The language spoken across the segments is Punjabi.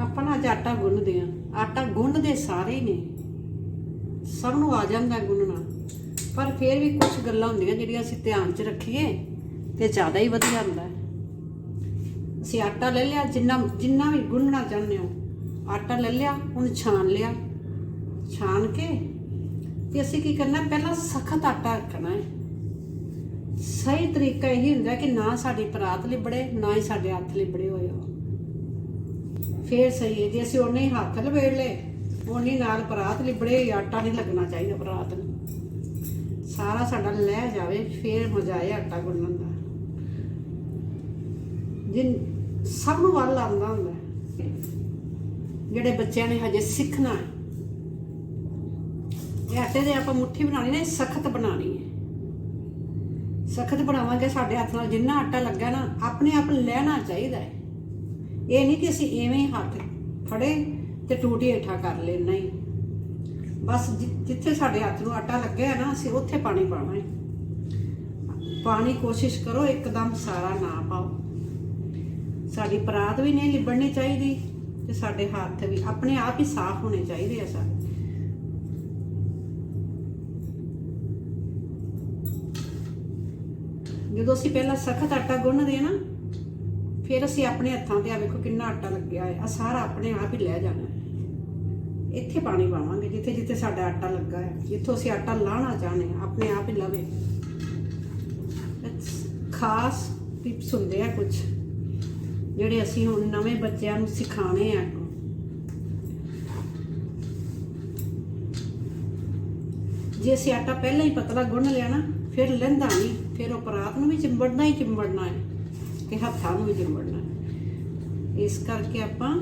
ਆਪਾਂ ਨਾ ਅੱਜ ਆਟਾ ਗੁੰਨਦੇ ਆ। ਆਟਾ ਗੁੰਨਦੇ ਸਾਰੇ ਹੀ ਨੇ। ਸਭ ਨੂੰ ਆ ਜਾਂਦਾ ਗੁੰਨਣਾ। ਪਰ ਫਿਰ ਵੀ ਕੁਝ ਗੱਲਾਂ ਹੁੰਦੀਆਂ ਜਿਹੜੀਆਂ ਅਸੀਂ ਧਿਆਨ 'ਚ ਰੱਖੀਏ ਤੇ ਜ਼ਿਆਦਾ ਹੀ ਵਧੀਆ ਹੁੰਦਾ। ਅਸੀਂ ਆਟਾ ਲੈ ਲਿਆ, ਜਿੰਨਾ ਜਿੰਨਾ ਵੀ ਗੁੰਨਣਾ ਚਾਹੁੰਦੇ ਹੋ, ਆਟਾ ਲੈ ਲਿਆ, ਹੁਣ ਛਾਣ ਲਿਆ। ਛਾਣ ਕੇ ਤੇ ਅਸੀਂ ਕੀ ਕਰਨਾ, ਪਹਿਲਾਂ ਸਖਤ ਆਟਾ ਰੱਖਣਾ ਹੈ। ਸਹੀ ਤਰੀਕਾ ਇਹ ਹੁੰਦਾ ਕਿ ਨਾ ਸਾਡੀ ਪਰਾਤ ਲਿਬੜੇ, ਨਾ ਹੀ ਸਾਡੇ ਹੱਥ ਲਿਬੜੇ ਹੋਏ ਹੋ ਫੇਰ ਸਹੀ ਹੈ, ਜੇ ਅਸੀਂ ਉਹਨੇ ਹੀ ਹੱਥ ਲਵੇੜ ਲਏ, ਉਹਨੇ ਨਾਲ ਪਰਾਤ ਲਿਬੜੇ, ਆਟਾ ਨਹੀਂ ਲੱਗਣਾ ਚਾਹੀਦਾ ਪਰਾਤ ਨੂੰ। ਸਾਰਾ ਸਾਡਾ ਲੈ ਜਾਵੇ, ਫੇਰ ਮਜ਼ਾ ਆਏ ਆਟਾ ਗੁੰਨਣ ਦਾ। ਜਿਨ, ਸਭ ਨੂੰ ਵੱਲ ਆਉਂਦਾ ਹੁੰਦਾ ਜਿਹੜੇ ਬੱਚਿਆਂ ਨੇ ਹਜੇ ਸਿੱਖਣਾ ਹੈ, ਇਹ ਆਟੇ ਦੇ ਆਪਾਂ ਮੁੱਠੀ ਬਣਾਣੀ ਨੇ ਸਖਤ ਬਣਾਣੀ ਹੈ। ਸਖਤ ਬਣਾਵਾਂਗੇ ਸਾਡੇ ਹੱਥ ਨਾਲ, ਜਿੰਨਾ ਆਟਾ ਲੱਗਾ ਨਾ, ਆਪਣੇ ਆਪ ਲੈਣਾ ਚਾਹੀਦਾ ਹੈ। ਇਹ ਨਹੀਂ ਕਿ ਅਸੀਂ ਐਵੇਂ ਹੱਥ ਫੜੇ ਤੇ ਟੂਟੀ ਹੇਠਾਂ ਕਰ ਲੈ ਨਹੀਂ। ਬਸ ਜਿ- ਜਿੱਥੇ ਸਾਡੇ ਹੱਥ ਨੂੰ ਆਟਾ ਲੱਗਿਆ ਨਾ, ਅਸੀਂ ਉੱਥੇ ਪਾਣੀ ਪਾਉਣਾ ਹੈ। ਪਾਣੀ ਕੋਸ਼ਿਸ਼ ਕਰੋ ਇੱਕਦਮ ਸਾਰਾ ਨਾ ਪਾਓ। ਸਾਡੀ ਪਰਾਤ ਵੀ ਨਹੀਂ ਲਿਬੜਨੀ ਚਾਹੀਦੀ ਤੇ ਸਾਡੇ ਹੱਥ ਵੀ ਆਪਣੇ ਆਪ ਹੀ ਸਾਫ਼ ਹੋਣੇ ਚਾਹੀਦੇ ਆ ਸਾਡੇ ਜਦੋਂ ਅਸੀਂ ਪਹਿਲਾਂ ਸਖਤ ਆਟਾ ਗੁੰਨਦੇ ਆ ਨਾ ਫਿਰ ਅਸੀਂ ਆਪਣੇ ਹੱਥਾਂ ਤੇ ਆ ਵੇਖੋ ਕਿੰਨਾ ਆਟਾ ਲੱਗਿਆ ਹੈ ਆ ਸਾਰਾ ਆਪਣੇ ਆਪ ਹੀ ਲੈ ਜਾਣਾ। ਇੱਥੇ ਪਾਣੀ ਪਾਵਾਂਗੇ ਜਿੱਥੇ ਜਿੱਥੇ ਸਾਡਾ ਆਟਾ ਲੱਗਾ ਹੈ ਜਿੱਥੋਂ ਅਸੀਂ ਆਟਾ ਲਾਣਾ ਚਾਹਨੇ ਹਾਂ, ਆਪਣੇ ਆਪ ਹੀ ਲਵੇ। ਖਾਸ ਟਿਪਸ ਹੁੰਦੇ ਆ ਕੁਝ ਜਿਹੜੇ ਅਸੀਂ ਹੁਣ ਨਵੇਂ ਬੱਚਿਆਂ ਨੂੰ ਸਿਖਾਣੇ ਆ। ਜੇ ਅਸੀਂ ਆਟਾ ਪਹਿਲਾਂ ਹੀ ਪਤਲਾ ਗੁੰਨ ਲਿਆ ਨਾ ਫਿਰ ਲੈਂਦਾ ਨਹੀਂ ਫਿਰ ਉਹ ਪਰਾਤ ਨੂੰ ਵੀ ਚਿੰਬੜਨਾ ਹੀ ਚਿੰਬੜਨਾ ਹੈ। ਤੇ ਹੱਥਾਂ ਨੂੰ ਵੀ ਚਿੰਬੜਨਾ ਇਸ ਕਰਕੇ ਆਪਾਂ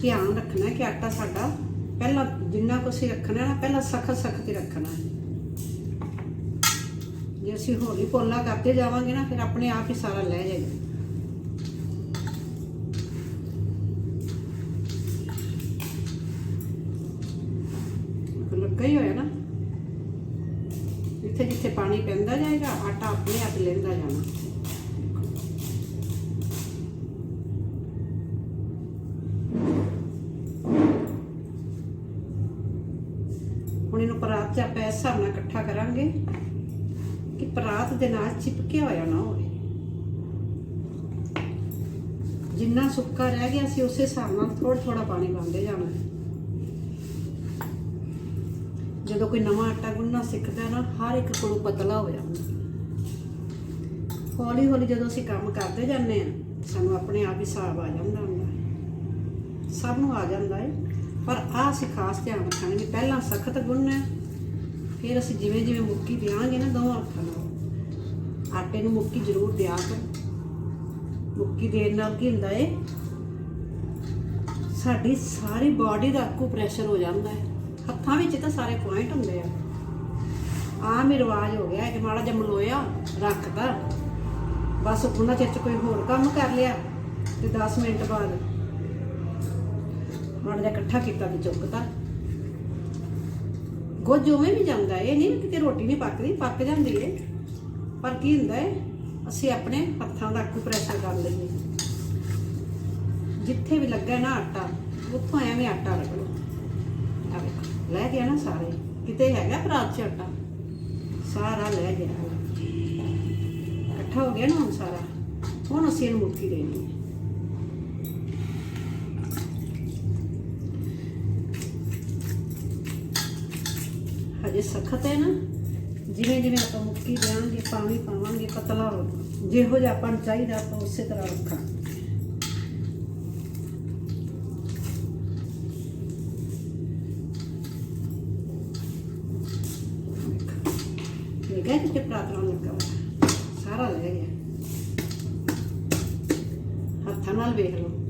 ਧਿਆਨ ਰੱਖਣਾ ਕਿ ਆਟਾ ਸਾਡਾ ਪਹਿਲਾਂ ਜਿੰਨਾ ਕੁ ਅਸੀਂ ਰੱਖਣਾ ਨਾ, ਪਹਿਲਾਂ ਸਖਤ ਸਖਤ ਰੱਖਣਾ ਹੈ। ਜੇ ਅਸੀਂ ਹੌਲੀ ਪੋਲਾ ਕਰਦੇ ਜਾਵਾਂਗੇ ਨਾ, ਫਿਰ ਆਪਣੇ ਆਪ ਹੀ ਸਾਰਾ ਲੈ ਜਾਏਗਾ। ਲੱਗਾ ਹੀ ਹੋਇਆ ਨਾ। ਜਿੱਥੇ ਜਿੱਥੇ ਪਾਣੀ ਪੈਂਦਾ ਜਾਏਗਾ, ਆਟਾ ਆਪਣੇ ਆਪ ਲੈਂਦਾ ਜਾਣਾ। ਹੁਣ ਇਹਨੂੰ ਪਰਾਤ 'ਚ ਆਪਾਂ ਇਸ ਹਿਸਾਬ ਨਾਲ ਇਕੱਠਾ ਕਰਾਂਗੇ ਕਿ ਪਰਾਤ ਦੇ ਨਾਲ ਚਿਪਕਿਆ ਹੋਇਆ ਨਾ ਹੋਵੇ। ਜਿੰਨਾ ਸੁੱਕਾ ਰਹਿ ਗਿਆ ਸੀ ਉਸੇ ਹਿਸਾਬ ਨਾਲ ਥੋੜਾ ਥੋੜਾ ਪਾਣੀ ਪਾਉਂਦੇ ਜਾਣਾ। ਜਦੋਂ ਕੋਈ ਨਵਾਂ ਆਟਾ ਗੁੰਨਣਾ ਸਿੱਖਦਾ ਨਾ, ਹਰ ਇੱਕ ਕੋਲੋਂ ਪਤਲਾ ਹੋ ਜਾਂਦਾ। ਹੌਲੀ ਹੌਲੀ ਜਦੋਂ ਅਸੀਂ ਕੰਮ ਕਰਦੇ ਜਾਂਦੇ ਆ ਸਾਨੂੰ ਆਪਣੇ ਆਪ ਹੀ ਹਿਸਾਬ ਆ ਜਾਂਦਾ ਹੁੰਦਾ। ਸਭ ਨੂੰ ਆ ਜਾਂਦਾ ਹੈ ਪਰ ਆਹ ਅਸੀਂ ਖਾਸ ਧਿਆਨ ਰੱਖਾਂਗੇ ਵੀ ਪਹਿਲਾਂ ਸਖਤ ਗੁੰਨਣਾ ਹੈ, ਫਿਰ ਅਸੀਂ ਜਿਵੇਂ ਜਿਵੇਂ ਮੁੱਕੀ ਦਿਆਂਗੇ ਨਾ ਦੋਵਾਂ ਹੱਥਾਂ ਨਾਲ। ਆਟੇ ਨੂੰ ਮੁੱਕੀ ਜ਼ਰੂਰ ਦਿਆ ਕਰ। ਮੁੱਕੀ ਦੇਣ ਨਾਲ ਕੀ ਹੁੰਦਾ ਏ? ਸਾਡੀ ਸਾਰੀ ਬਾਡੀ ਦਾ ਅਕੂ ਪ੍ਰੈਸ਼ਰ ਹੋ ਜਾਂਦਾ ਹੈ ਹੱਥਾਂ ਵਿੱਚ ਤਾਂ ਸਾਰੇ ਪੁਆਇੰਟ ਹੁੰਦੇ ਆ। ਆਮ ਹੀ ਰਿਵਾਜ ਹੋ ਗਿਆ ਹੈ ਕਿ ਮਾੜਾ ਜਿਹਾ ਮਲੋਇਆ ਰੱਖਦਾ। ਬਸ ਉਹਨਾਂ ਚਿਰ ਚ ਕੋਈ ਹੋਰ ਕੰਮ ਕਰ ਲਿਆ ਤੇ 10 ਮਿੰਟ ਬਾਅਦ ਮਾੜਾ ਜਿਹਾ ਇਕੱਠਾ ਕੀਤਾ ਤੇ ਚੁੱਕਤਾ। ਗੁੱਝ ਉਵੇਂ ਵੀ ਜਾਂਦਾ, ਇਹ ਨਹੀਂ ਕਿਤੇ ਰੋਟੀ ਨਹੀਂ ਪੱਕਦੀ, ਪੱਕ ਜਾਂਦੀ ਏ। ਪਰ ਕੀ ਹੁੰਦਾ ਏ, ਅਸੀਂ ਆਪਣੇ ਹੱਥਾਂ ਦਾ ਅਕੂ ਪ੍ਰੈਸ਼ਰ ਕਰ ਲਈਏ। ਜਿੱਥੇ ਵੀ ਲੱਗਾ ਨਾ ਆਟਾ, ਉੱਥੋਂ ਐਵੇਂ ਆਟਾ ਰਗੜੋ। ਆ ਲੈ ਗਿਆ ਨਾ ਸਾਰੇ। ਕਿਤੇ ਹੈਗਾ ਪਰਾਤ ਚ ਆਟਾ? ਸਾਰਾ ਲੈ ਗਿਆ। ਇਕੱਠਾ ਹੋ ਗਿਆ ਨਾ ਹੁਣ ਸਾਰਾ। ਹੁਣ ਅਸੀਂ ਇਹਨੂੰ ਮੁੱਕੀ ਦੇਣੀ ਹੈ ਹਜੇ ਸਖਤ ਹੈ ਨਾ, ਜਿਵੇਂ ਜਿਵੇਂ ਆਪਾਂ ਮੁੱਕੀ ਦੇਵਾਂਗੇ ਪਾਣੀ ਪਾਵਾਂਗੇ, ਪਤਲਾ ਹੋ ਜਿਹੋ ਜਿਹਾ ਆਪਾਂ ਨੂੰ ਚਾਹੀਦਾ, ਆਪਾਂ ਉਸੇ ਤਰ੍ਹਾਂ ਰੱਖਾਂਗੇ। ਦੇਖਿਆ ਕਿ ਪ੍ਰਾਤਰਾ ਲੱਗਾ ਸਾਰਾ ਲੈ ਗਿਆ। ਹੱਥਾਂ ਨਾਲ ਵੇਖ ਲਓ।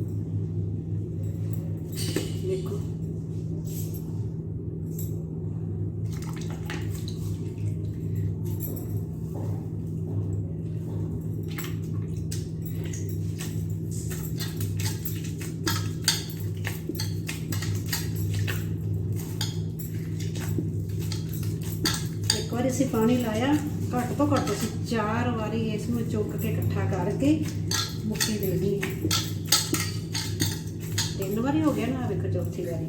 ਅਸੀਂ ਪਾਣੀ ਲਾਇਆ, ਘੱਟ ਤੋਂ ਘੱਟ ਅਸੀਂ ਚਾਰ ਵਾਰੀ ਇਸ ਨੂੰ ਚੁੱਕ ਕੇ ਇਕੱਠਾ ਕਰਕੇ ਮੁੱਕੀ ਦੇਣੀ ਹੈ। ਤਿੰਨ ਵਾਰੀ ਹੋ ਗਿਆ ਨਾ ਵੇਖੋ ਚੌਥੀ ਵਾਰੀ।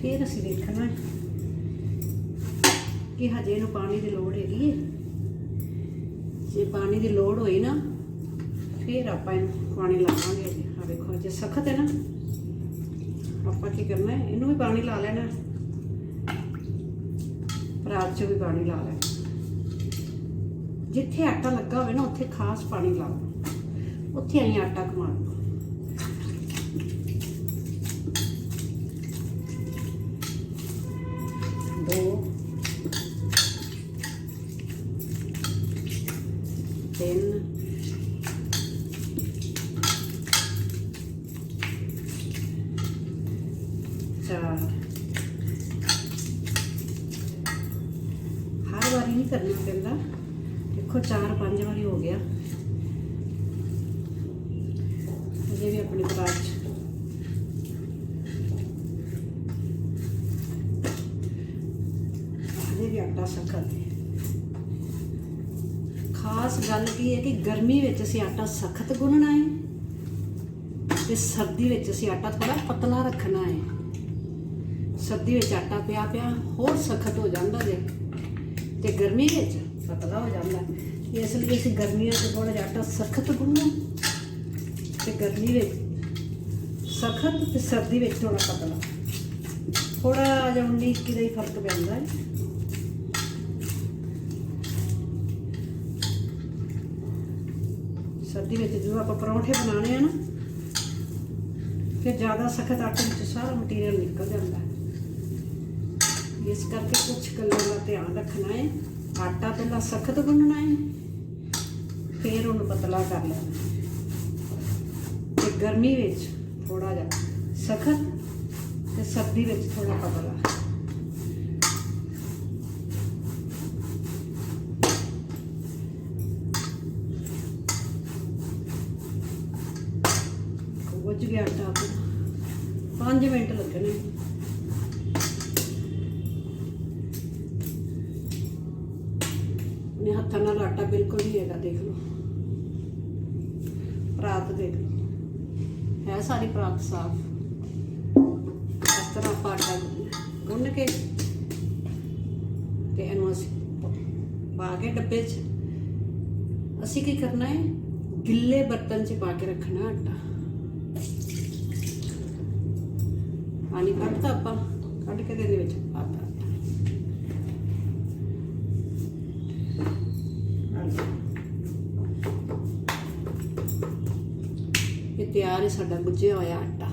ਫਿਰ ਅਸੀਂ ਦੇਖਣਾ ਕਿ ਹਜੇ ਇਹਨੂੰ ਪਾਣੀ ਦੀ ਲੋੜ ਹੈਗੀ ਹੈ। ਜੇ ਪਾਣੀ ਦੀ ਲੋੜ ਹੋਈ ਨਾ, ਫਿਰ ਆਪਾਂ ਇਹਨੂੰ ਪਾਣੀ ਲਾਵਾਂਗੇ। ਜੀ ਆ ਵੇਖੋ, ਜੇ ਸਖਤ ਹੈ ਨਾ ਆਪਾਂ ਕੀ ਕਰਨਾ ਹੈ? ਇਹਨੂੰ ਵੀ ਪਾਣੀ ਲਾ ਲੈਣਾ ਪਰਾਤ 'ਚ ਵੀ ਪਾਣੀ ਲਾ ਲੈਣਾ ਜਿੱਥੇ ਆਟਾ ਲੱਗਾ ਹੋਵੇ ਨਾ, ਉੱਥੇ ਖਾਸ ਪਾਣੀ ਲਾਓ। ਉੱਥੇ ਅਸੀਂ ਆਟਾ ਕਮਾਉਣਾ ਦੋ ਤਿੰਨ ਚਾਰ ਹਰ ਵਾਰੀ ਨਹੀਂ ਕਰਨਾ ਪੈਂਦਾ। ਦੇਖੋ, ਚਾਰ ਪੰਜ ਵਾਰੀ ਹੋ ਗਿਆ। ਅਜੇ ਵੀ ਆਪਣੀ ਪਰਾਤ ਅਜੇ ਵੀ ਆਟਾ ਸਖਤ ਹੈ। ਖਾਸ ਗੱਲ ਕੀ ਹੈ ਕਿ ਗਰਮੀ ਵਿੱਚ ਅਸੀਂ ਆਟਾ ਸਖਤ ਗੁੰਨਣਾ ਹੈ ਤੇ ਸਰਦੀ ਵਿੱਚ ਅਸੀਂ ਆਟਾ ਥੋੜਾ ਪਤਲਾ ਰੱਖਣਾ ਹੈ। ਸਰਦੀ ਵਿੱਚ ਆਟਾ ਪਿਆ ਪਿਆ ਹੋਰ ਸਖਤ ਹੋ ਜਾਂਦਾ ਜੇ। ਤੇ ਗਰਮੀ ਵਿੱਚ ਪਤਲਾ ਹੋ ਜਾਂਦਾ। ਇਸ ਲਈ ਅਸੀਂ ਗਰਮੀਆਂ 'ਚ ਥੋੜਾ ਜਿਹਾ ਆਟਾ ਸਖਤ ਗੁੰਨੋ ਤੇ ਗਰਮੀ ਵਿੱਚ ਸਖਤ ਤੇ ਸਰਦੀ ਵਿੱਚ ਥੋੜਾ ਪਤਲਾ। ਥੋੜਾ ਜਿਹਾ 19 ਦਾ ਹੀ ਫ਼ਰਕ ਪੈਂਦਾ ਹੈ। ਸਰਦੀ ਵਿੱਚ ਜਦੋਂ ਆਪਾਂ ਪਰੌਂਠੇ ਬਣਾਉਣੇ ਆ ਨਾ, ਫਿਰ ਜ਼ਿਆਦਾ ਸਖਤ ਆਟੇ ਵਿੱਚ ਸਾਰਾ ਮਟੀਰੀਅਲ ਨਿਕਲ ਜਾਂਦਾ ਹੈ। ਇਸ ਕਰਕੇ ਕੁਝ ਗੱਲਾਂ ਦਾ ਧਿਆਨ ਰੱਖਣਾ ਹੈ। ਆਟਾ ਪਹਿਲਾਂ ਸਖਤ ਗੁੰਨਣਾ ਹੈ, ਫਿਰ ਉਹਨੂੰ ਪਤਲਾ ਕਰ ਲੈਣਾ ਤੇ ਗਰਮੀ ਵਿੱਚ ਥੋੜਾ ਜਿਹਾ ਸਖਤ ਤੇ ਸਰਦੀ ਵਿੱਚ ਥੋੜਾ ਪਤਲਾ। ਗੁੱਝ ਗਿਆ ਆਟਾ ਆਪਣਾ। 5 ਮਿੰਟ ਲੱਗਣੇ। ਨੇ ਆਟਾ ਬਿਲਕੁਲ ਨਹੀਂ ਹੈਗਾ, ਦੇਖ ਲਓ। ਪਰਾਤ ਦੇਖ ਲਓ। ਹੈ ਸਾਰੀ ਪਰਾਤ ਸਾਫ਼। ਇਸ ਤਰ੍ਹਾਂ ਆਪਾਂ ਆਟਾ ਗੁੰਨ ਕੇ ਤੇ ਇਹਨੂੰ ਅਸੀਂ ਪਾ ਕੇ ਡੱਬੇ 'ਚ, ਅਸੀਂ ਕੀ ਕਰਨਾ ਹੈ? ਗਿੱਲੇ ਬਰਤਨ 'ਚ ਪਾ ਕੇ ਰੱਖਣਾ ਆਟਾ। ਪਾਣੀ ਕੱਢਤਾ ਆਪਾਂ, ਕੱਢ ਕੇ ਤੇ ਇਹਦੇ ਵਿੱਚ ਪਾਤਾ। ਇਹ ਹੈ ਸਾਡਾ ਗੁੱਝਿਆ ਹੋਇਆ ਆਟਾ।